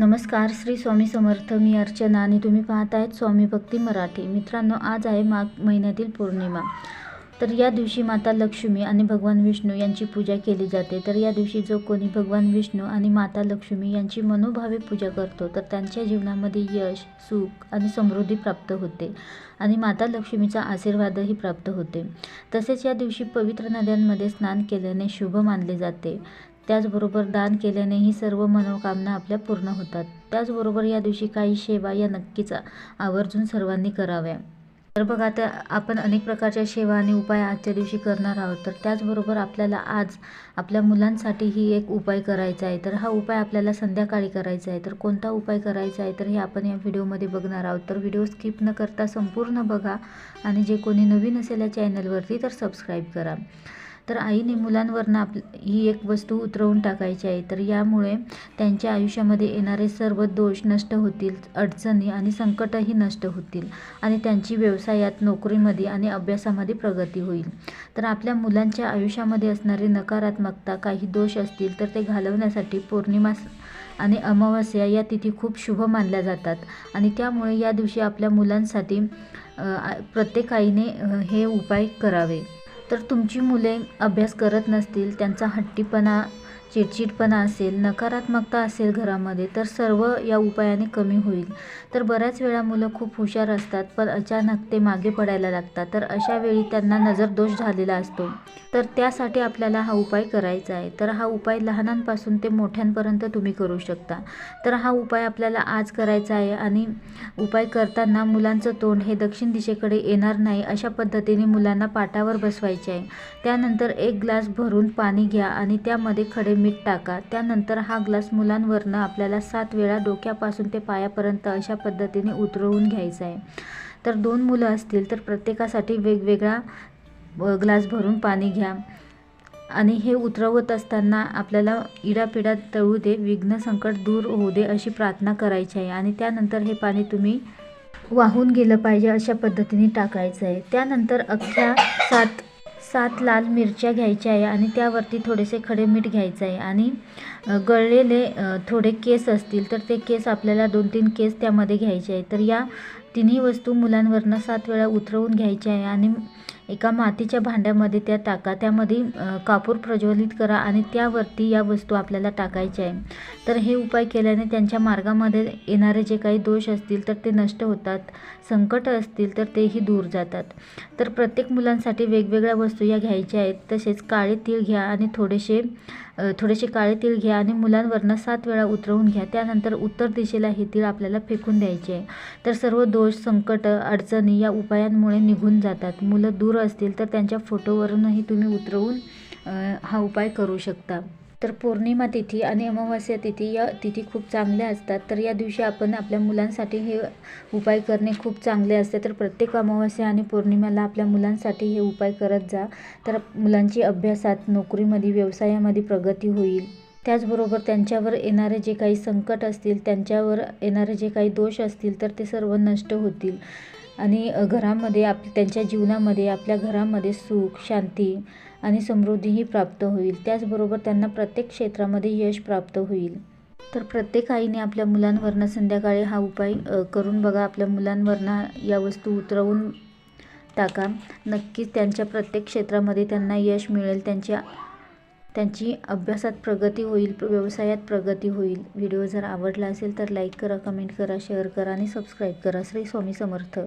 नमस्कार श्री स्वामी समर्थ मी अर्चना आणि तुम्ही पाहत आहेत स्वामी भक्ती मराठी. मित्रांनो आज आहे माघ महिन्यातील पौर्णिमा. तर या दिवशी माता लक्ष्मी आणि भगवान विष्णू यांची पूजा केली जाते. तर या दिवशी जो कोणी भगवान विष्णू आणि माता लक्ष्मी यांची मनोभावे पूजा करतो तर त्यांच्या जीवनामध्ये यश सुख आणि समृद्धी प्राप्त होते आणि माता लक्ष्मीचा आशीर्वादही प्राप्त होते. तसेच या दिवशी पवित्र नद्यांमध्ये स्नान केल्याने शुभ मानले जाते. त्याचबरोबर दान केल्याने ही सर्व मनोकामना आपल्या पूर्ण होतात. त्याचबरोबर या दिवशी काही सेवा या नक्कीच आवर्जून सर्वांनी कराव्या. तर बघा आता आपण अनेक प्रकारच्या सेवा आणि उपाय आजच्या दिवशी करणार आहोत. तर त्याचबरोबर आपल्याला आज आपल्या मुलांसाठीही एक उपाय करायचा आहे. तर हा उपाय आपल्याला संध्याकाळी करायचा आहे. तर कोणता उपाय करायचा आहे? तर हे आपण या व्हिडिओमध्ये बघणार आहोत. तर व्हिडिओ स्किप न करता संपूर्ण बघा आणि जे कोणी नवीन असेल या चॅनलवरती तर सबस्क्राईब करा. तर आईने मुलांवरनं आप ही एक वस्तू उतरवून टाकायची आहे. तर यामुळे त्यांच्या आयुष्यामध्ये येणारे सर्व दोष नष्ट होतील अडचणी आणि संकटही नष्ट होतील आणि त्यांची व्यवसायात नोकरीमध्ये आणि अभ्यासामध्ये प्रगती होईल. तर आपल्या मुलांच्या आयुष्यामध्ये असणारी नकारात्मकता काही दोष असतील तर ते घालवण्यासाठी पौर्णिमा आणि अमावस्या या तिथी खूप शुभ मानल्या जातात आणि त्यामुळे या दिवशी आपल्या मुलांसाठी प्रत्येक आईने हे उपाय करावे. तर तुमची मुले अभ्यास करत नसतील त्यांचा हट्टीपणा चिडचिडपणा असेल नकारात्मकता असेल घरामध्ये तर सर्व या उपायाने कमी होईल. तर बऱ्याच वेळा मुलं खूप हुशार असतात पण अचानक ते मागे पडायला लागतात. तर अशा वेळी त्यांना नजरदोष झालेला असतो. तर त्यासाठी आपल्याला हा उपाय करायचा आहे. तर हा उपाय लहानांपासून ते मोठ्यांपर्यंत तुम्ही करू शकता. तर हा उपाय आपल्याला आज करायचा आहे आणि उपाय करताना मुलांचं तोंड हे दक्षिण दिशेकडे येणार नाही अशा पद्धतीने मुलांना पाटावर बसवायचे आहे. त्यानंतर एक ग्लास भरून पाणी घ्या आणि त्यामध्ये खडे मीठ टाका. त्यानंतर हा ग्लास मुलांवरनं आपल्याला सात वेळा डोक्यापासून ते पायापर्यंत अशा पद्धतीने उतरवून घ्यायचं आहे. तर दोन मुलं असतील तर प्रत्येकासाठी वेगवेगळा ग्लास भरून पाणी घ्या. आणि हे उतरवत असताना आपल्याला इडापिडा तळू दे विघ्न संकट दूर होऊ दे अशी प्रार्थना करायची आहे. आणि त्यानंतर हे पाणी तुम्ही वाहून गेलं पाहिजे अशा पद्धतीने टाकायचं आहे. त्यानंतर अख्ख्या सात सात लाल मिरच्या घ्यायच्या आहे आणि त्यावरती थोडेसे खडे मीठ घ्यायचं आहे. आणि गळलेले थोडे केस असतील तर ते केस आपल्याला दोन तीन केस त्यामध्ये घ्यायचे आहे. तर या तिन्ही वस्तू मुलांवरनं सात वेळा उतरवून घ्यायच्या आहे. आणि एका मातीच्या भांड्यामध्ये त्या टाका. त्यामध्ये कापूर प्रज्वलित करा आणि त्यावरती या वस्तू आपल्याला टाकायच्या आहे तर हे उपाय केल्याने त्यांच्या मार्गामध्ये येणारे जे काही दोष असतील तर ते नष्ट होतात. संकट असतील तर तेही दूर जातात. तर प्रत्येक मुलांसाठी वेगवेगळ्या वस्तू या घ्यायच्या आहेत. तसेच काळे तीळ घ्या आणि थोडेसे थोडेसे काळे तीळ घ्या आणि मुलांवरनं सात वेळा उतरवून घ्या. त्यानंतर उत्तर दिशेला हे तीळ आपल्याला फेकून द्यायचे आहे. तर सर्व दोष संकट अडचणी या उपायांमुळे निघून जातात. मुलं दूर दूर असतील तर त्यांच्या फोटोवरूनही तुम्ही उतरवून हा उपाय करू शकता. तर पौर्णिमा तिथी आणि अमावस्या तिथी या तिथी खूप चांगल्या असतात. तर या दिवशी आपण आपल्या मुलांसाठी हे उपाय करणे खूप चांगले असते. तर प्रत्येक अमावस्या आणि पौर्णिमेला आपल्या मुलांसाठी हे उपाय करत जा. तर मुलांची अभ्यासात नोकरीमध्ये व्यवसायामध्ये प्रगती होईल. त्याचबरोबर त्यांच्यावर येणारे जे काही संकट असतील त्यांच्यावर येणारे जे काही दोष असतील तर ते सर्व नष्ट होतील. आणि घरामध्ये आप त्यांच्या जीवनामध्ये आपल्या घरामध्ये सुख शांती आणि समृद्धीही प्राप्त होईल. त्याचबरोबर त्यांना प्रत्येक क्षेत्रामध्ये यश प्राप्त होईल. तर प्रत्येक आईने आपल्या मुलांवरनं संध्याकाळी हा उपाय करून बघा. आपल्या मुलांवरनं या वस्तू उतरवून टाका. नक्कीच त्यांच्या प्रत्येक क्षेत्रामध्ये त्यांना यश मिळेल. त्यांच्या त्यांची अभ्यासात प्रगती होईल व्यवसायात प्रगती होईल. व्हिडिओ जर आवडला असेल तर लाईक करा कमेंट करा शेअर करा आणि सबस्क्राईब करा. श्री स्वामी समर्थ.